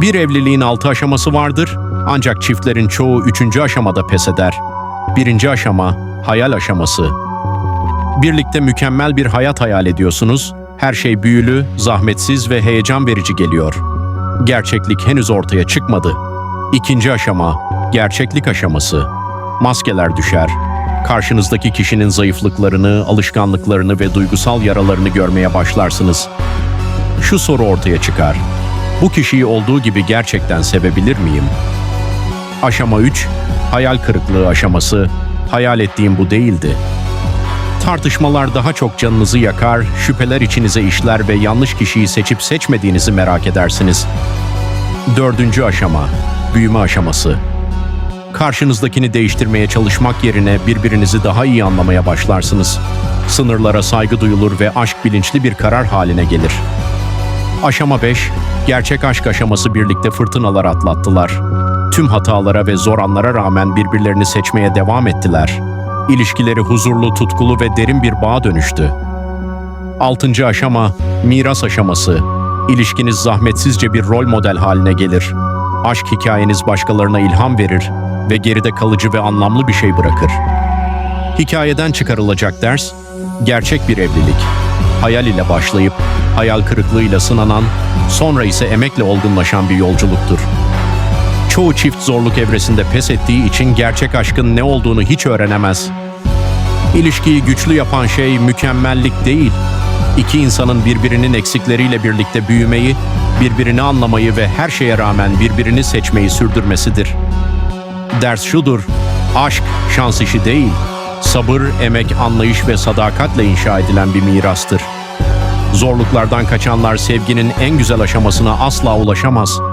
Bir evliliğin altı aşaması vardır ancak çiftlerin çoğu üçüncü aşamada pes eder. Birinci aşama hayal aşaması. Birlikte mükemmel bir hayat hayal ediyorsunuz. Her şey büyülü, zahmetsiz ve heyecan verici geliyor. Gerçeklik henüz ortaya çıkmadı. İkinci aşama gerçeklik aşaması. Maskeler düşer. Karşınızdaki kişinin zayıflıklarını, alışkanlıklarını ve duygusal yaralarını görmeye başlarsınız. Şu soru ortaya çıkar. Bu kişiyi olduğu gibi gerçekten sevebilir miyim? Aşama 3, hayal kırıklığı aşaması. Hayal ettiğim bu değildi. Tartışmalar daha çok canınızı yakar, şüpheler içinize işler ve yanlış kişiyi seçip seçmediğinizi merak edersiniz. Dördüncü aşama, büyüme aşaması. Karşınızdakini değiştirmeye çalışmak yerine birbirinizi daha iyi anlamaya başlarsınız. Sınırlara saygı duyulur ve aşk bilinçli bir karar haline gelir. Aşama 5, gerçek aşk aşaması birlikte fırtınalar atlattılar. Tüm hatalara ve zor anlara rağmen birbirlerini seçmeye devam ettiler. İlişkileri huzurlu, tutkulu ve derin bir bağa dönüştü. Altıncı aşama, miras aşaması. İlişkiniz zahmetsizce bir rol model haline gelir. Aşk hikayeniz başkalarına ilham verir ve geride kalıcı ve anlamlı bir şey bırakır. Hikayeden çıkarılacak ders, gerçek bir evlilik. Hayal ile başlayıp, hayal kırıklığıyla sınanan, sonra ise emekle olgunlaşan bir yolculuktur. Çoğu çift zorluk evresinde pes ettiği için gerçek aşkın ne olduğunu hiç öğrenemez. İlişkiyi güçlü yapan şey mükemmellik değil, iki insanın birbirinin eksikleriyle birlikte büyümeyi, birbirini anlamayı ve her şeye rağmen birbirini seçmeyi sürdürmesidir. Ders şudur, aşk şans işi değil, sabır, emek, anlayış ve sadakatle inşa edilen bir mirastır. Zorluklardan kaçanlar sevginin en güzel aşamasına asla ulaşamaz.